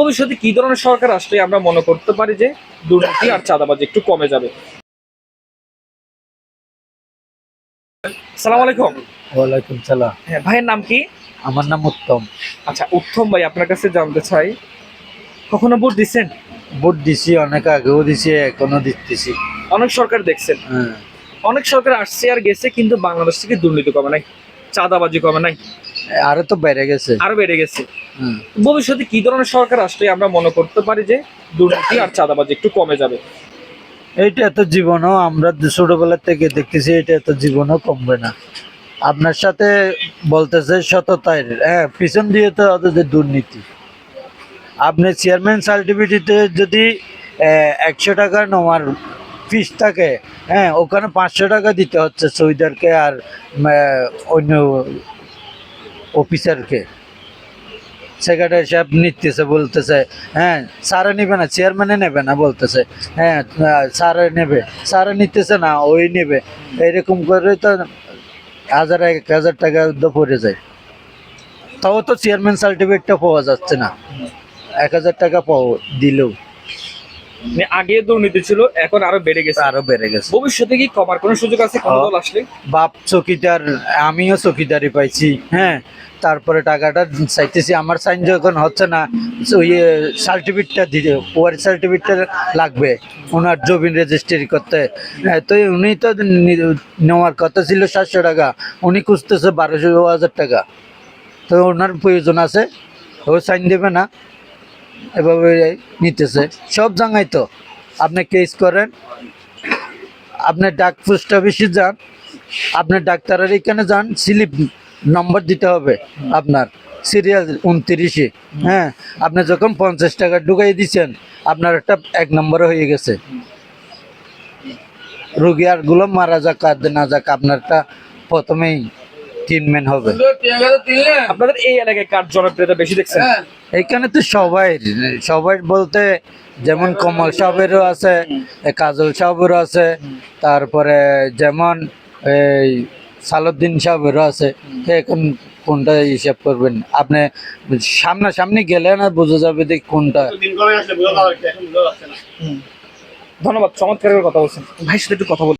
ভবিষ্যতে কি ধরনের সরকার আসলে আমরা মনে করতে পারি যে দুর্নীতি আর চাঁদাবাজি একটু কমে যাবে? সালাম আলাইকুম। ওয়ালাইকুম সালাম। হ্যাঁ ভাইয়ের নাম কি? আমার নাম উত্তম। আচ্ছা উত্তম ভাই আপনার কাছে জানতে চাই কখনো ভোট দিচ্ছেন? ভোট দিছি অনেক আগেও দিছি এখনও দিতেছি। অনেক সরকার দেখছেন। হ্যাঁ। অনেক সরকার আসছে আর গেছে কিন্তু বাংলাদেশ থেকে দুর্নীতি কমে নাই চাঁদাবাজি কমে নাই। আরও তো বেড়ে গেছে। আরও বেড়ে গেছে। ভবিষ্যতে কি ধরনের সরকার আসলে আমরা মনে করতে পারি যে দুর্নীতি আর চাঁদাবাজি একটু কমে যাবে? এইটা এত জীবনও আমরা ছোটবেলা থেকে দেখতেছি এটা এত জীবনও কমবে না। আপনার সাথে বলতেছে সততায় হ্যাঁ পিছন দিয়ে তো ওদের দুর্নীতি। আপনি চেয়ারম্যান সার্টিফিকেটে যদি একশো টাকা নেওয়ার ফিস থাকে হ্যাঁ ওখানে পাঁচশো টাকা দিতে হচ্ছে সৌদারকে আর অন্য অফিসারকে সেক্রেটারি সাহেব নিতেছে, বলতেছে হ্যাঁ স্যারে নেবে না চেয়ারম্যানে নেবে না, বলতেছে। হ্যাঁ স্যারে নেবে স্যারে নিতেছে না, ওই নেবে। এরকম করে তো হাজার এক হাজার টাকা পড়ে যায়। তাও তো চেয়ারম্যান সার্টিফিকেটটা পাওয়া যাচ্ছে না। এক হাজার টাকা পাও দিলেও। আগে দুর্নীতি ছিল এখন আরও বেড়ে গেছে। আরও বেড়ে গেছে। ভবিষ্যতে কি কমার কোনো সুযোগ আছে কোনো। দল আসলে? বাপ চকিদার আমিও চকিদারি পাইছি হ্যাঁ। তারপরে টাকাটা চাইতেছি আমার সাইন যখন হচ্ছে না ওই সার্টিফিকেটটা দিতে ওয়ার সার্টিফিকেটটা লাগবে ওনার জমিন রেজিস্ট্রি করতে। তো উনি তো নেওয়ার কথা ছিল সাতশো টাকা উনি খুঁজতেছে বারোশো হাজার টাকা। তো ওনার প্রয়োজন আছে ও সাইন দেবে না। এভাবে নিতেছে। সব জায়গায় তো। আপনি কেস করেন, আপনি ডাক পোস্ট অফিসে যান, আপনি ডাক্তারের এখানে যান, স্লিপ নম্বর দিতে হবে আপনার সিরিয়াল উনত্রিশে। হ্যাঁ আপনি যখন পঞ্চাশ টাকা ঢুকাই দিচ্ছেন, আপনার একটা এক নম্বরে হয়ে গেছে। রুগী আরগুলো মারা যাক, আর না যাক, আপনারটা প্রথমেই ট্রিটমেন্ট হবে। আপনাদের এই এলাকায় কার জনপ্রিয়তা বেশি দেখছেন? এখানে তো সবাই সবাই বলতে যেমন কমল সাহেবেরও আছে কাজল সাহেবেরও আছে তারপরে যেমন এই সালুদ্দিন সাহেবেরও আছে। এখন কোনটা হিসাব করবেন? আপনি সামনাসামনি গেলে না বোঝা যাবে যে কোনটা। ধন্যবাদ চমৎকারের কথা বলছেন। ভাইয়ের সাথে একটু কথা বল